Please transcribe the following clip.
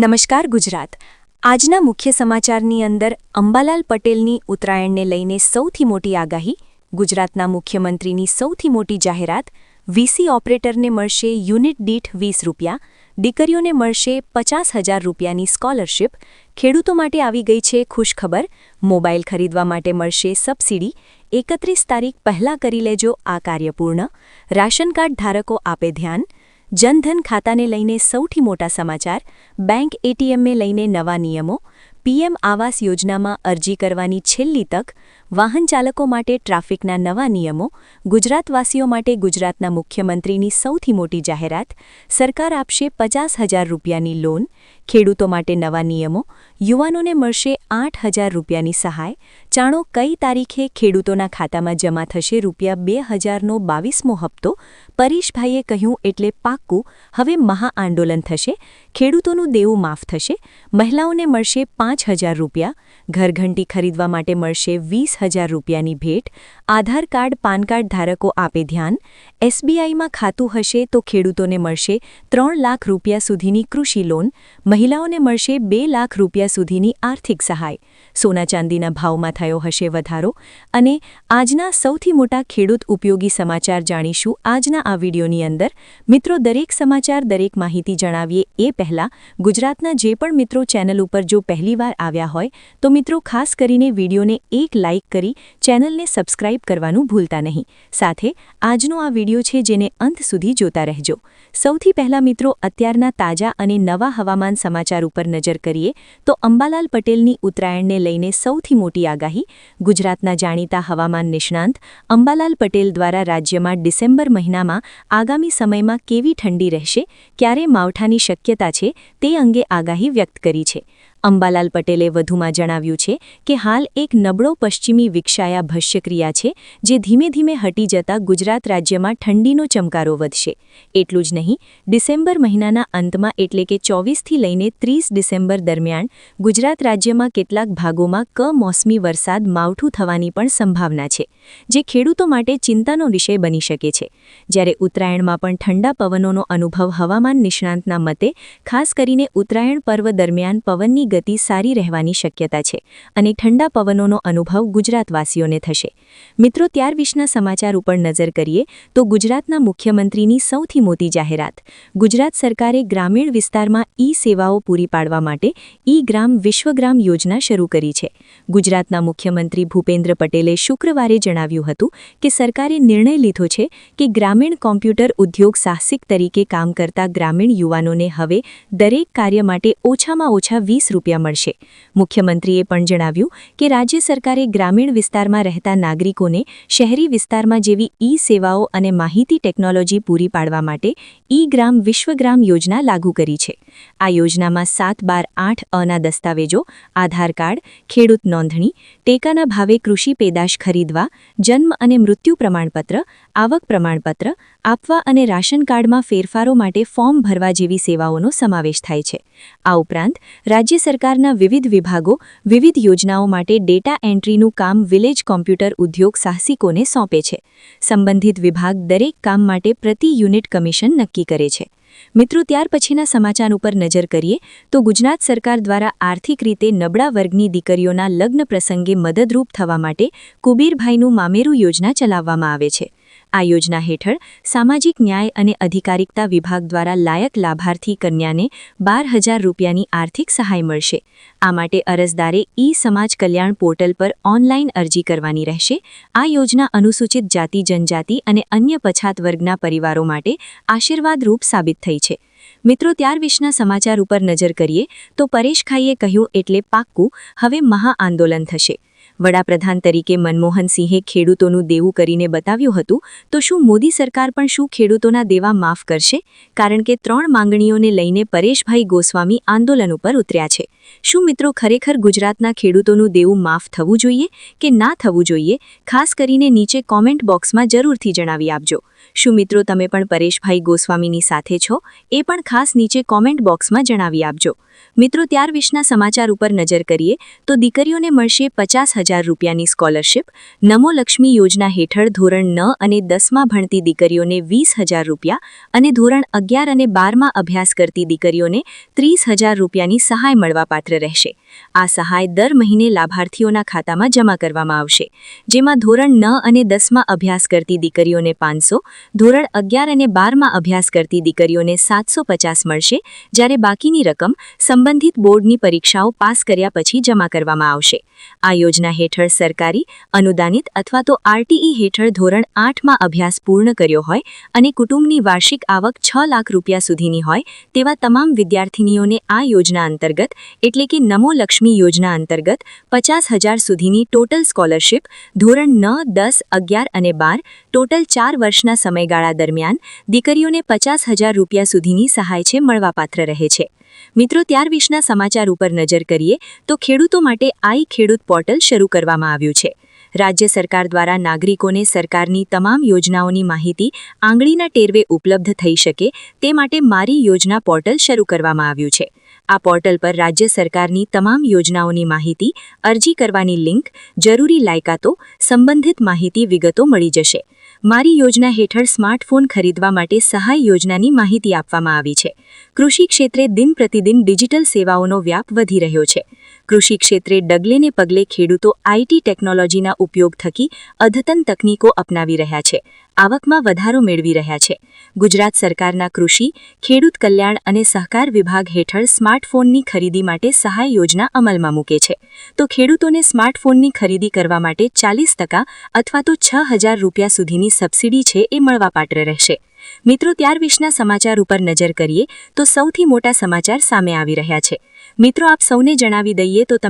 નમસ્કાર ગુજરાત. આજના મુખ્ય સમાચારની અંદર અંબાલાલ પટેલની ઉત્તરાયણને લઈને સૌથી મોટી આગાહી, ગુજરાતના મુખ્યમંત્રીની સૌથી મોટી જાહેરાત વીસી ઓપરેટરને મળશે યુનિટ દીઠ વીસ રૂપિયા, દીકરીઓને મળશે પચાસ હજાર રૂપિયાની સ્કોલરશિપ, ખેડૂતો માટે આવી ગઈ છે ખુશખબર, મોબાઈલ ખરીદવા માટે મળશે સબસિડી, એકત્રીસ તારીખ પહેલાં કરી લેજો આ કાર્ય પૂર્ણ, રાશન કાર્ડ ધારકો આપે ધ્યાન જનધન ખાતાને લઈને સૌથી મોટા સમાચાર, બેંક એટીએમને લઈને નવા નિયમો, પીએમ આવાસ યોજનામાં અરજી કરવાની છેલ્લી તક વાહન ચાલકો માટે ટ્રાફિકના નવા નિયમો, ગુજરાતવાસીઓ માટે ગુજરાતના મુખ્યમંત્રીની સૌથી મોટી જાહેરાત, સરકાર આપશે પચાસ હજાર રૂપિયાની લોન, ખેડૂતો માટે નવા નિયમો, યુવાનોને મળશે આઠ હજાર રૂપિયાની સહાય જાણો કઈ તારીખે ખેડૂતોના ખાતામાં જમા થશે રૂપિયા બે હજારનો બાવીસમો હપ્તો, પરેશભાઈએ કહ્યું એટલે પાક્કું, હવે મહાઆંદોલન થશે, ખેડૂતોનું દેવું માફ થશે, મહિલાઓને મળશે પાંચ હજાર રૂપિયા, ઘરઘંટી ખરીદવા માટે મળશે વીસ હજાર રૂપિયાની ભેટ, આધાર કાર્ડ, પાન કાર્ડ ધારકો આપે ધ્યાન, એસબીઆઈમાં ખાતું હશે તો ખેડૂતોને મળશે ત્રણ લાખ રૂપિયા સુધીની કૃષિ લોન, મહિલાઓને મળશે બે લાખ રૂપિયા સુધીની આર્થિક સહાય. સોના ચાંદીના ભાવમાં થયો હશે વધારો અને આજના સૌથી મોટા ખેડૂત ઉપયોગી સમાચાર જાણીશું આજના આ વિડીયોની અંદર. મિત્રો, દરેક સમાચાર, દરેક માહિતી જણાવીએ એ પહેલાં ગુજરાતના જે પણ મિત્રો ચેનલ ઉપર જો પહેલીવાર આવ્યા હોય તો મિત્રો, ખાસ કરીને વિડીયોને એક લાઇક કરી ચેનલને સબસ્ક્રાઇબ કરવાનું ભૂલતા નહીં. સાથે આજનો આ વીડિયો છે જેને અંત સુધી જોતા રહેજો. સૌથી પહેલા મિત્રો, અત્યારના તાજા અને નવા હવામાન સમાચાર ઉપર નજર કરીએ, તો અંબાલાલ પટેલની ઉત્તરાયણને લઈને સૌથી મોટી આગાહી, ગુજરાતના જાણીતા હવામાન નિષ્ણાંત અંબાલાલ પટેલ દ્વારા રાજ્યમાં ડિસેમ્બર મહિનામાં આગામી સમયમાં કેવી ઠંડી રહેશે, ક્યારે માવઠાની શક્યતા છે તે અંગે આગાહી વ્યક્ત કરી છે. અંબાલાલ પટેલે વધુમાં જણાવ્યું છે કે હાલ એક નબળો પશ્ચિમી વિક્ષાયા ભસ્યક્રિયા છે, જે ધીમે ધીમે હટી જતા ગુજરાત રાજ્યમાં ઠંડીનો ચમકારો વધશે. એટલું જ નહીં, ડિસેમ્બર મહિનાના અંતમાં એટલે કે ચોવીસથી લઈને ત્રીસ ડિસેમ્બર દરમિયાન ગુજરાત રાજ્યમાં કેટલાક ભાગોમાં કમોસમી વરસાદ માવઠું થવાની પણ સંભાવના છે. જે ખેડૂતો માટે ચિંતાનો વિષય બની શકે છે. જ્યારે ઉત્તરાયણમાં પણ ઠંડા પવનોનો અનુભવ હવામાન નિષ્ણાંતના મતે, ખાસ કરીને ઉત્તરાયણ પર્વ દરમિયાન પવનની ગતિ સારી રહેવાની શક્યતા છે અને ઠંડા પવનોનો અનુભવ ગુજરાતવાસીઓને થશે. મિત્રો, ત્યાર વિશના સમાચાર ઉપર નજર કરીએ, તો ગુજરાતના મુખ્યમંત્રીની સૌથી મોટી જાહેરાત. ગુજરાત સરકારે ગ્રામીણ વિસ્તારમાં ઈ સેવાઓ પૂરી પાડવા માટે ઈ ગ્રામ વિશ્વગ્રામ યોજના શરૂ કરી છે. ગુજરાતના મુખ્યમંત્રી ભૂપેન્દ્ર પટેલે શુક્રવારે જણાવ્યું હતું કે સરકારે નિર્ણય લીધો છે કે ગ્રામીણ કોમ્પ્યુટર ઉદ્યોગ સાહસિક તરીકે કામ કરતા ગ્રામીણ યુવાનોને હવે દરેક કાર્ય માટે ઓછામાં ઓછા વીસ રૂપિયા મળશે. મુખ્યમંત્રીએ પણ જણાવ્યું કે રાજ્ય સરકારે ગ્રામીણ વિસ્તારમાં રહેતા નાગરિકોને શહેરી વિસ્તારમાં જેવી ઈ સેવાઓ અને માહિતી ટેકનોલોજી પૂરી પાડવા માટે ઈ ગ્રામ વિશ્વગ્રામ યોજના લાગુ કરી છે. આ યોજનામાં સાત બાર આઠ અના દસ્તાવેજો, આધાર કાર્ડ, ખેડૂત નોંધણી, ટેકાના ભાવે કૃષિ પેદાશ ખરીદવા જન્મ અને મૃત્યુ પ્રમાણપત્ર, આવક પ્રમાણપત્ર, આપવા અને રાશન કાર્ડમાં ફેરફારો માટે ફોર્મ ભરવા જેવી સેવાઓનો સમાવેશ થાય છે. આ ઉપરાંત, રાજ્ય સરકારના વિવિધ વિભાગો વિવિધ યોજનાઓ માટે ડેટા એન્ટ્રીનું કામ વિલેજ કોમ્પ્યુટર ઉદ્યોગ સાહસિકોને સોંપે છે. સંબંધિત વિભાગ દરેક કામ માટે પ્રતિ યુનિટ કમિશન નક્કી કરે છે. મિત્રો, ત્યાર પછીના સમાચાર ઉપર નજર કરીએ તો ગુજરાત સરકાર દ્વારા આર્થિક રીતે નબળા વર્ગની દીકરીઓના લગ્ન પ્રસંગે મદદરૂપ થવા માટે કુબીરભાઈનું મામેરું યોજના ચલાવવામાં આવે છે. આ યોજના હેઠળ સામાજિક ન્યાય અને અધિકારિકતા વિભાગ દ્વારા લાયક લાભાર્થી કન્યાને બાર હજાર રૂપિયાની આર્થિક સહાય મળશે. આ માટે અરજદારે ઈ સમાજ કલ્યાણ પોર્ટલ પર ઓનલાઈન અરજી કરવાની રહેશે. આ યોજના અનુસૂચિત જાતિ, જનજાતિ અને અન્ય પછાત વર્ગના પરિવારો માટે આશીર્વાદરૂપ સાબિત થઈ છે. મિત્રો, ત્યાર વિશના સમાચાર ઉપર નજર કરીએ તો પરેશખાઈએ કહ્યું એટલે પાક્કું હવે મહાઆંદોલન થશે. વડાપ્રધાન તરીકે મનમોહનસિંહે ખેડૂતોનું દેવું કરીને બતાવ્યું હતું, તો શું મોદી સરકાર પણ શું ખેડૂતોના દેવા માફ કરશે? કારણ કે ત્રણ માંગણીઓને લઈને પરેશભાઈ ગોસ્વામી આંદોલન ઉપર ઉતર્યા છે. શું મિત્રો ખરેખર ગુજરાતના ખેડૂતોનું દેવું માફ થવું જોઈએ કે ના થવું જોઈએ? ખાસ કરીને નીચે કોમેન્ટ બોક્સમાં જરૂરથી જણાવી આપજો. શું મિત્રો તમે પણ પરેશભાઈ ગોસ્વામીની સાથે છો? એ પણ ખાસ નીચે કોમેન્ટ બોક્સમાં જણાવી આપજો. મિત્રો ત્યાર વિશના સમાચાર ઉપર નજર કરીએ તો દીકરીઓને મળશે પચાસ હજાર રૂપિયાની સ્કોલરશીપ. નમો લક્ષ્મી યોજના હેઠળ ધોરણ ન અને દસમાં ભણતી દીકરીઓને વીસ હજાર રૂપિયા અને ધોરણ અગિયાર અને બારમાં અભ્યાસ કરતી દીકરીઓને ત્રીસ હજાર રૂપિયાની સહાય મળવાપાત્ર રહેશે. આ સહાય દર મહિને લાભાર્થીઓના ખાતામાં જમા કરવામાં આવશે. જેમાં ધોરણ ન અને દસમાં અભ્યાસ કરતી દીકરીઓને પાંચસો, ધોરણ અગિયાર અને બારમાં અભ્યાસ કરતી દીકરીઓને સાતસો મળશે, જ્યારે બાકીની રકમ સંબંધિત બોર્ડની પરીક્ષાઓ પાસ કર્યા પછી જમા કરવામાં આવશે. આ યોજના હેઠળ સરકારી, અનુદાનિત અથવા તો આરટીઈ હેઠળ ધોરણ આઠમાં અભ્યાસ પૂર્ણ કર્યો હોય અને કુટુંબની વાર્ષિક આવક છ લાખ રૂપિયા સુધીની હોય, તેવા તમામ વિદ્યાર્થીનીઓને આ યોજના અંતર્ગત એટલે કે નમો લક્ષ્મી યોજના અંતર્ગત પચાસ હજાર સુધીની ટોટલ સ્કોલરશિપ ધોરણ ન, દસ, અગિયાર અને બાર, ટોટલ ચાર વર્ષના સમયગાળા દરમિયાન દીકરીઓને પચાસ હજાર રૂપિયા સુધીની સહાય છે, મળવાપાત્ર રહે છે. મિત્રો, ત્યાર વિશના સમાચાર ઉપર નજર કરીએ, તો ખેડૂતો માટે આઈ ખેડૂત પોર્ટલ શરૂ કરવામાં આવ્યું છે. રાજ્ય સરકાર દ્વારા નાગરિકોને સરકારની તમામ યોજનાઓની માહિતી આંગળીના ટેરવે ઉપલબ્ધ થઈ શકે તે માટે મારી યોજના પોર્ટલ શરૂ કરવામાં આવ્યું છે. આ પોર્ટલ પર રાજ્ય સરકારની તમામ યોજનાઓની માહિતી, અરજી કરવાની લિંક, જરૂરી લાયકાતો, સંબંધિત માહિતી વિગતો મળી જશે. મારી યોજના હેઠળ સ્માર્ટફોન ખરીદવા માટે સહાય યોજનાની માહિતી આપવામાં આવી છે. કૃષિ ક્ષેત્રે દિન પ્રતિદિન ડિજિટલ સેવાઓનો વ્યાપ વધી રહ્યો છે. કૃષિ ક્ષેત્રે ડગલેને પગલે ખેડૂતો આઈટી ટેકનોલોજીના ઉપયોગ થકી અદ્યતન તકનીકો અપનાવી રહ્યા છે, આવકમાં વધારો મેળવી રહ્યા છે. ગુજરાત સરકારના કૃષિ, ખેડૂત કલ્યાણ અને સહકાર વિભાગ હેઠળ સ્માર્ટફોનની ખરીદી માટે સહાય યોજના અમલમાં મૂકે છે. તો ખેડૂતોને સ્માર્ટફોનની ખરીદી કરવા માટે ચાલીસ ટકા અથવા તો છ હજાર રૂપિયા સુધીની સબસિડી છે એ મળવાપાત્ર રહેશે. મિત્રો, ત્યાર વિશના સમાચાર ઉપર નજર કરીએ તો સૌથી મોટા સમાચાર સામે આવી રહ્યા છે. મિત્રો આપ સૌને જણાવી દઈએ તો તમે